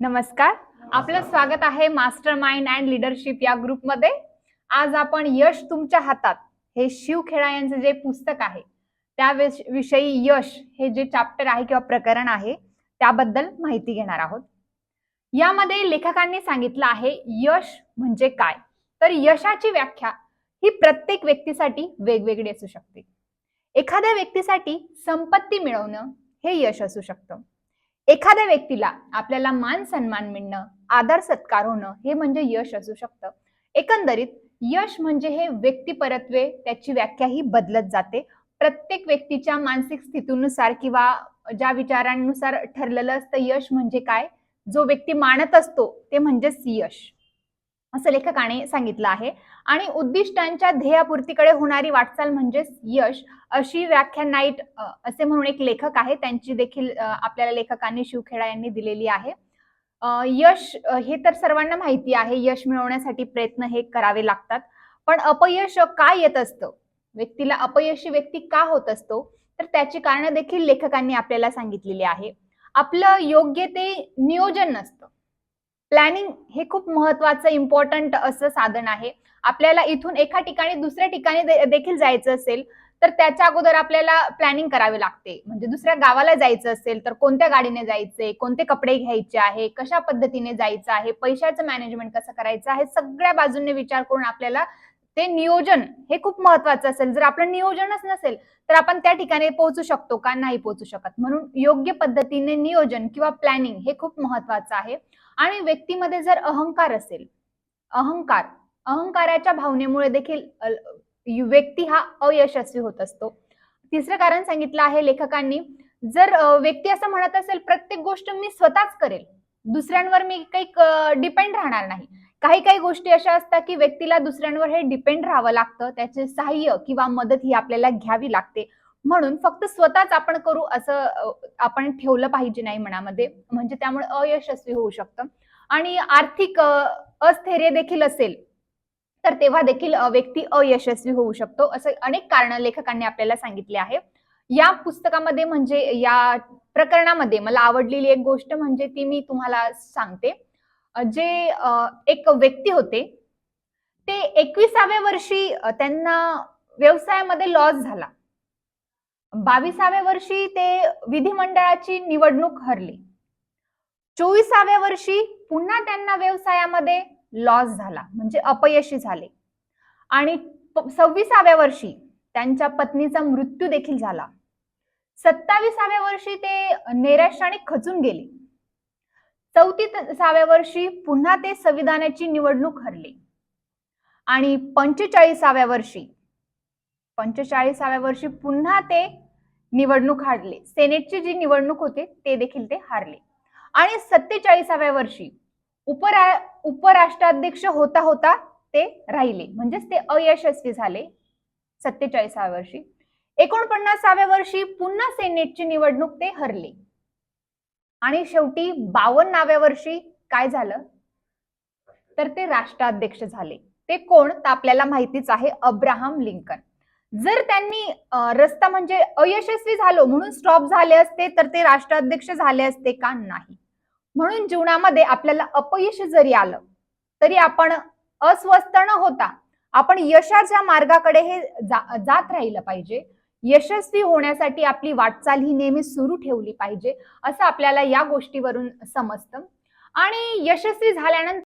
नमस्कार. आपलं स्वागत आहे मास्टर माइंड अँड लिडरशिप या ग्रुपमध्ये. आज आपण यश तुमच्या हातात हे शिव खेळा यांचं जे पुस्तक आहे त्या विष- विषयी यश हे जे चॅप्टर आहे किंवा प्रकरण आहे त्याबद्दल माहिती घेणार आहोत. यामध्ये लेखकांनी सांगितलं आहे यश म्हणजे काय? तर यशाची व्याख्या ही प्रत्येक व्यक्तीसाठी वेगवेगळी असू शकते. एखाद्या व्यक्तीसाठी संपत्ती मिळवणं हे यश असू शकतं. एखाद्या व्यक्तीला आपल्याला मान सन्मान मिळणं आदर सत्कार होणं हे म्हणजे यश असू शकतं. एकंदरीत यश म्हणजे हे व्यक्तिपरत्वे त्याची व्याख्या ही बदलत जाते. प्रत्येक व्यक्तीच्या मानसिक स्थितीनुसार किंवा ज्या विचारांनुसार ठरलेलं असतं यश म्हणजे काय? जो व्यक्ती मानत असतो ते म्हणजेच यश. असं लेखकाने सांगितलं आहे. आणि उद्दिष्टांच्या ध्येयापूर्तीकडे होणारी वाटचाल म्हणजेच यश अशी व्याख्या नाईट असे म्हणून एक लेखक आहे. त्यांची देखील आपल्याला लेखकांनी शिवखेडा यांनी दिलेली आहे. यश हे तर सर्वांना माहिती आहे. यश मिळवण्यासाठी प्रयत्न हे करावे लागतात. पण अपयश का येत असतं? व्यक्तीला अपयशी व्यक्ती का होत असतो? तर त्याची कारणं देखील लेखकांनी आपल्याला सांगितलेली आहे. आपलं योग्य ते नियोजन नसतं. प्लॅनिंग हे खूप महत्वाचं इम्पॉर्टंट असं साधन आहे. आपल्याला इथून एका ठिकाणी दुसऱ्या ठिकाणी दे- देखील जायचं असेल तर त्याच्या अगोदर आपल्याला प्लॅनिंग करावी लागते. म्हणजे दुसऱ्या गावाला जायचं असेल तर कोणत्या गाडीने जायचंय कोणते कपडे घ्यायचे आहे कशा पद्धतीने जायचं आहे पैशाचं मॅनेजमेंट कसं करायचं आहे सगळ्या बाजूने विचार करून आपल्याला ते नियोजन हे खूप महत्वाचं असेल. जर आपलं नियोजनच नसेल तर आपण त्या ठिकाणी पोहोचू शकतो का नाही पोहोचू शकत. म्हणून योग्य पद्धतीने नियोजन किंवा प्लॅनिंग हे खूप महत्वाचं आहे. आणि व्यक्तीमध्ये जर अहंकार असेल अहंकार अहंकाराच्या भावनेमुळे देखील व्यक्ती हा अयशस्वी होत असतो. तिसरं कारण सांगितलं आहे लेखकांनी जर व्यक्ती असं म्हणत असेल प्रत्येक गोष्ट मी स्वतःच करेल. दुसऱ्यांवर मी काही डिपेंड राहणार नाही. काही काही गोष्टी अशा असतात की व्यक्तीला दुसऱ्यांवर हे डिपेंड राहावं लागतं. त्याचे सहाय्य किंवा मदत ही आपल्याला घ्यावी लागते. म्हणून फक्त स्वतःच आपण करू असं आपण ठेवलं पाहिजे नाही मनामध्ये. म्हणजे त्यामुळे अयशस्वी होऊ शकतं. आणि आर्थिक अस्थैर्य देखील असेल तर तेव्हा देखील व्यक्ती अयशस्वी होऊ शकतो. असं अनेक कारण लेखकांनी आपल्याला सांगितले आहे. या पुस्तकामध्ये म्हणजे या प्रकरणामध्ये मला आवडलेली एक गोष्ट म्हणजे ती मी तुम्हाला सांगते. जे एक व्यक्ती होते ते एकविसाव्या वर्षी त्यांना व्यवसायामध्ये लॉस झाला. बावीसाव्या वर्षी ते विधिमंडळाची निवडणूक हरली. चोवीसाव्या वर्षी पुन्हा त्यांना व्यवसायामध्ये लॉस झाला म्हणजे अपयशी झाले. आणि सव्वीसाव्या वर्षी त्यांच्या पत्नीचा मृत्यू देखील झाला. सत्तावीसाव्या वर्षी ते नैराश्याने खचून गेले. चौतीसाव्या वर्षी पुन्हा ते संविधानाची निवडणूक हरले. आणि पंचेचाळीसाव्या वर्षी पंचेचाळीसाव्या वर्षी पुन्हा ते निवडणूक हारले. सेनेटची जी निवडणूक होते ते देखील ते हारले. आणि सत्तेचाळीसाव्या वर्षी उपरा उपराष्ट्राध्यक्ष होता होता ते राहिले. म्हणजेच ते अयशस्वी झाले सत्तेचाळीसाव्या वर्षी. एकोणपन्नासाव्या वर्षी पुन्हा सेनेटची निवडणूक ते हरले. आणि शेवटी बावन्नाव्या वर्षी काय झालं? तर ते राष्ट्राध्यक्ष झाले. ते कोण? तर आपल्याला माहितीच आहे अब्राहम लिंकन. जर त्यांनी रस्ता म्हणजे अयशस्वी झालो म्हणून स्टॉप झाले असते तर ते राष्ट्राध्यक्ष झाले असते का? नाही. म्हणून जीवनामध्ये आपल्याला अपयश जरी आलं तरी आपण अस्वस्थ न होता आपण यशाच्या मार्गाकडे हे जा- जात राहिलं पाहिजे. यशस्वी होण्यासाठी आपली वाटचाल ही नेहमी सुरू ठेवली पाहिजे असं आपल्याला या गोष्टीवरून समजतं. आणि यशस्वी झाल्यानंतर